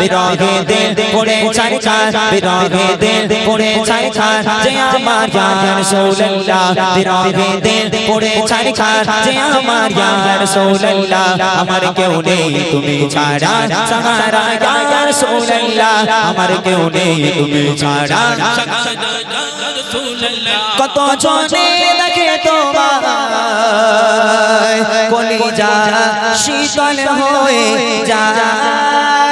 বিরহে দিল পড়ে ছাই খার বিরহে দিল পড়ে ছাই খার যে আমার ইয়া রাসূলুল্লাহ। বিরহে দিল পড়ে ছাই খার যে আমার ইয়া রাসূলুল্লাহ। আমার কেউ নেই তুমি ছাড়া, সাহারা ইয়া রাসূলুল্লাহ। আমার কেউ নেই তুমি ছাড়া, কত জনে দেখে তোমায়। কলিজা শীতল হয়ে যায়।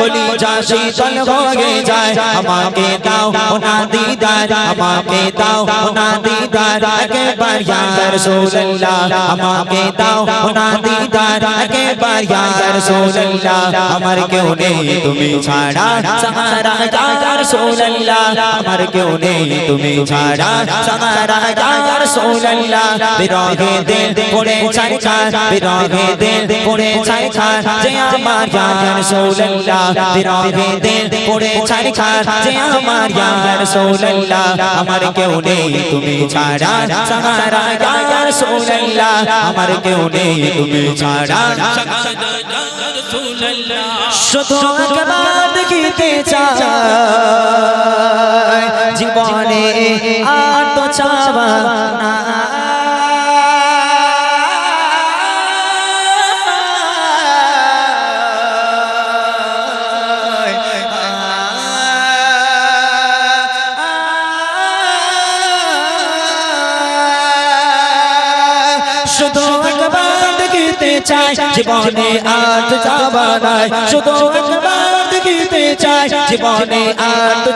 কলিজা শীতল হয়ে যায় আমাকে দাও ওনা দিদার আমাকে দাও ওনা দিদার একবার ইয়া রাসূলুল্লাহ আমাকে দাও ওনা দিদার একবার ইয়া রাসূলুল্লাহ আমার কেউ নেই তুমি ছাড়া সাহারা ইয়া রাসূলুল্লাহ আমার কেউ নেই তুমি ছাড়া সাহারা ইয়া রাসূলুল্লাহ বিরহে দিল পড়ে ছাই খার বিরহে দিল পড়ে ছাই খার যে আমার ইয়া রাসূলুল্লাহ বিরহে দিল পড়ে ছাই খার যে আমার ইয়া রাসূলুল্লাহ কেউ নেই তুমি ইয়া রাসূলুল্লাহ আমার কেউ নেই তুমি জীবনে আর তো চাওয়া না চাই, জীবনে আর তো শুধু একবার দেখিতে চাই, জীবনে আর তো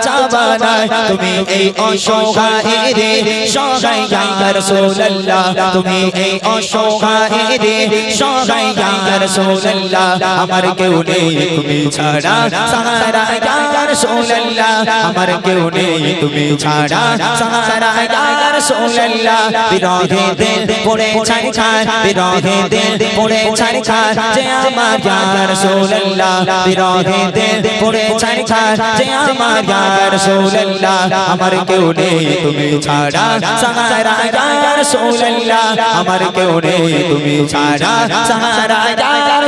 তুমি এই অসহায় রে সহায় ইয়া রাসূলুল্লাহ। তুমি এই অসহায় রে সহায় ইয়া রাসূলুল্লাহ। আমার কেউ নেই তুমি ছাড়া সাহারা ইয়া রাসূলুল্লাহ। আমার কেউ নেই তুমি ছাড়া সাহারা ইয়া রাসূলুল্লাহ। বিরহে দিল পড়ে ছাই খার বিরহে দিল পড়ে ছাই খার যে আমার ইয়া রাসূলুল্লাহ। বিরহে দে পড়ে ছাই খার যে আমার ইয়া রাসূলুল্লাহ। আমার কেউ নেই তুমি ছাড়া সাহারা ইয়া রাসূলুল্লাহ। আমার কেউ নেই তুমি ছাড়া সাহারা ইয়া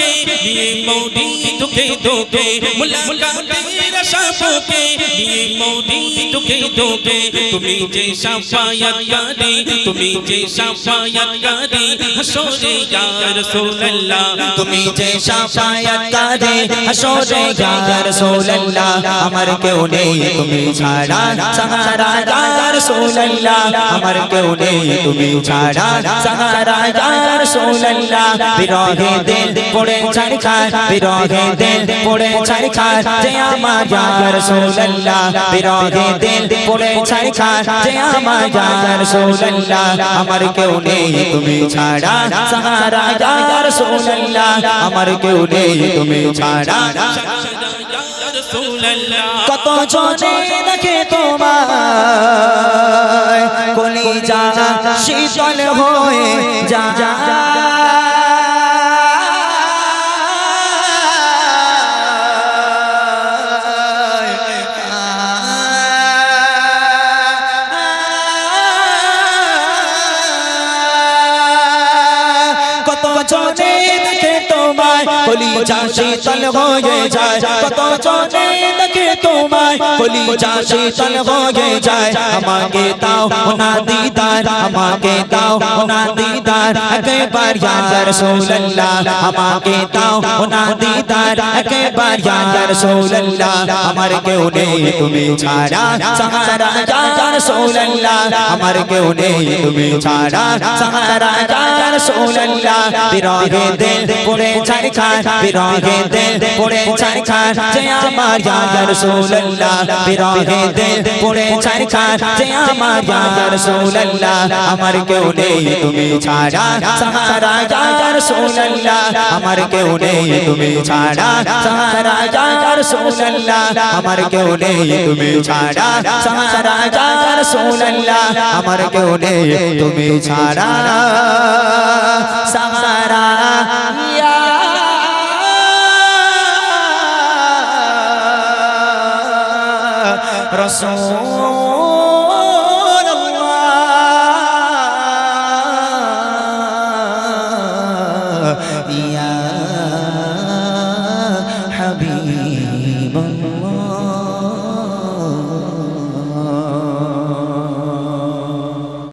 के लिए मौडी दुखे दोगे मुलाकातें रशाबों के लिए मौडी दुखे दोगे तुम्हें जैसा पायत यारी तुम्हें जैसा पायत यारी हसोरे यार सोल्ला तुम्हें जैसा पायत यारी हसोरे यार सोल्ला हमारे क्यों नहीं तुम्हें छाड़ा सहारा यार सोल्ला हमारे क्यों नहीं तुम्हें छाड़ा सहारा यार सोल्ला विरोधी दिल पड़े পড়ে ছাই খার বিরহে দিল পড়ে ছাই খার যে আমার ইয়া রাসূলুল্লাহ বিরহে দিল পড়ে ছাই খার যে আমার ইয়া রাসূলুল্লাহ আমার কেউ নেই তুমি ছাড়া সাহারা ইয়া রাসূলুল্লাহ আমার কেউ নেই তুমি ছাড়া কত জনে দেখে তোমায় কলিজা শীতল হয়ে যা তোমায় কলিজা শীতল হয়ে যায় কত জনে দেখে তোমায় কলিজা শীতল হয়ে যায় আমাকে দাও না দিদার আমাকে দাও না দিদার একবার ইয়া রাসূলুল্লাহ আমাকে দাও না দিদার একবার ইয়া রাসূলুল্লাহ আমার কেউ নেই তুমি ছাড়া সাহারা ইয়া রাসূলুল্লাহ আমার কেউ নেই তুমি ছাড়া সাহারা ইয়া রাসূলুল্লাহ বিরহে দিল পড়ে ছাই খার বিরহে দিল পড়ে ছাড় খান যে আমার ইয়া রাসূলুল্লাহ বিরহে দিল পড়ে ছাড় খান যে আমার ইয়া রাসূলুল্লাহ আমার কেউ নেই তুমি ছাড়া সাহারা ইয়া রাসূলুল্লাহ আমার কেউ নেই তুমি ছাড়া। সাহারা ইয়া রাসূলুল্লাহ আমার কেউ নেই তুমি ছাড়া। সাহারা রাসূলুল্লাহ আমার কেউ নেই তুমি ছাড়া। সাহারা রসূল يا حبيبي